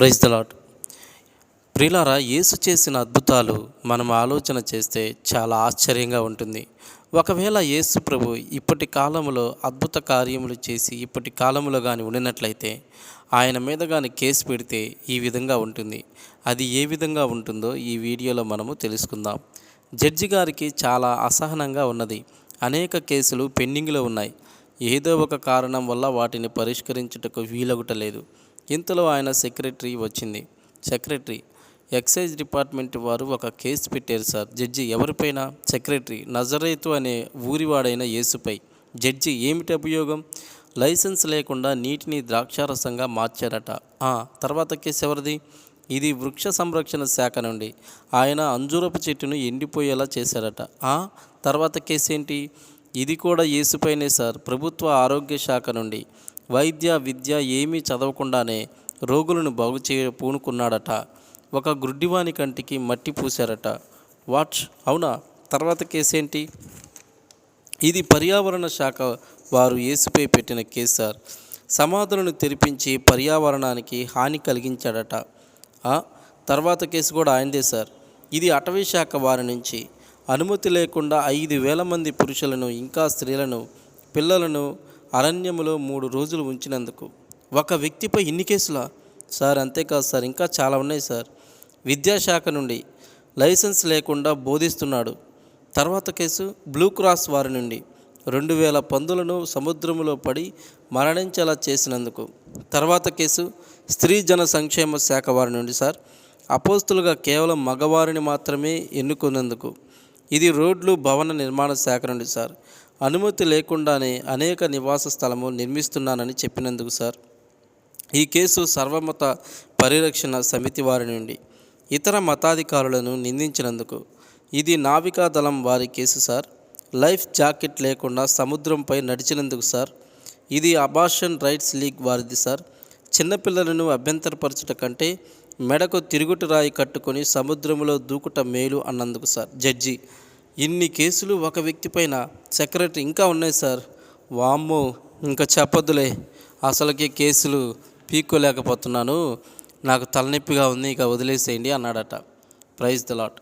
Praise the lot యేసు చేసిన అద్భుతాలు మనం ఆలోచన చేస్తే చాలా ఆశ్చర్యంగా ఉంటుంది. ఒకవేళ యేసు ప్రభు ఇప్పటి కాలంలో అద్భుత కార్యములు చేసి ఇప్పటి కాలంలో కానీ ఉండినట్లయితే ఆయన మీద కానీ కేసు పెడితే ఈ విధంగా ఉంటుంది. అది ఏ విధంగా ఉంటుందో ఈ వీడియోలో మనము తెలుసుకుందాం. జడ్జి గారికి చాలా అసహనంగా ఉన్నది. అనేక కేసులు పెండింగ్లో ఉన్నాయి. ఏదో ఒక కారణం వల్ల వాటిని పరిష్కరించుటకు వీలగుటలేదు ఇంతలో ఆయన సెక్రటరీ వచ్చింది. సెక్రటరీ ఎక్సైజ్ డిపార్ట్మెంట్ వారు ఒక కేసు పెట్టారు సార్. జడ్జి ఎవరిపైన? సెక్రటరీ నజరేతు అనే ఊరివాడైన యేసుపై. జడ్జి ఏమిటి అభియోగం? లైసెన్స్ లేకుండా నీటిని ద్రాక్షారసంగా మార్చారట. తర్వాత కేసు ఎవరిది? ఇది వృక్ష సంరక్షణ శాఖ నుండి. ఆయన అంజూరపు చెట్టును ఎండిపోయేలా చేశారట. ఆ, తర్వాత కేసు ఏంటి ఇది కూడా యేసుపైనే సార్. ప్రభుత్వ ఆరోగ్య శాఖ నుండి. వైద్య విద్య ఏమీ చదవకుండానే రోగులను బాగు చేయ పూనుకున్నాడట. ఒక గుడ్డివాని కంటికి మట్టి పూశారట. వాట్? అవునా? తర్వాత కేసేంటి? ఏంటి ఇది పర్యావరణ శాఖ వారు ఏసుపై పెట్టిన కేసు సార్. సమాధులను తెరిపించి పర్యావరణానికి హాని కలిగించాడట. తర్వాత కేసు కూడా ఆయనదే సార్. ఇది అటవీ శాఖ వారి నుంచి. అనుమతి లేకుండా ఐదు వేల మంది పురుషులను ఇంకా స్త్రీలను పిల్లలను అరణ్యములో మూడు రోజులు ఉంచినందుకు. ఒక వ్యక్తిపై ఇన్ని కేసులా? సార్ అంతేకాదు సార్ ఇంకా చాలా ఉన్నాయి సార్. విద్యాశాఖ నుండి లైసెన్స్ లేకుండా బోధిస్తున్నాడు. తర్వాత కేసు బ్లూ క్రాస్ వారి నుండి. రెండు వేల పందులను సముద్రములో పడి మరణించేలా చేసినందుకు. తర్వాత కేసు స్త్రీ జన సంక్షేమ శాఖ వారి నుండి సార్. అపోస్తులుగా కేవలం మగవారిని మాత్రమే ఎన్నుకున్నందుకు. ఇది రోడ్లు భవన నిర్మాణ శాఖ నుండి సార్. అనుమతి లేకుండానే అనేక నివాస స్థలము నిర్మిస్తున్నానని చెప్పినందుకు సార్. ఈ కేసు సర్వమత పరిరక్షణ సమితి వారి నుండి ఇతర మతాధికారులను నిందించినందుకు. ఇది నావికా దళం వారి కేసు సార్. లైఫ్ జాకెట్ లేకుండా సముద్రంపై నడిచినందుకు సార్. ఇది అబార్షన్ రైట్స్ లీగ్ వారిది సార్. చిన్నపిల్లలను అభ్యంతరపరచుట కంటే మెడకు తిరుగుటు రాయి కట్టుకొని సముద్రంలో దూకుట మేలు అన్నందుకు సార్. జడ్జి ఇన్ని కేసులు ఒక వ్యక్తి పైన సెక్రటరీ ఇంకా ఉన్నాయి సార్. వామ్మో ఇంకా చెప్పొద్దులే. అసలుకి కేసులు పీక్కోలేకపోతున్నాను. నాకు తలనొప్పిగా ఉంది ఇక వదిలేసేయండి అన్నాడట. Praise the lot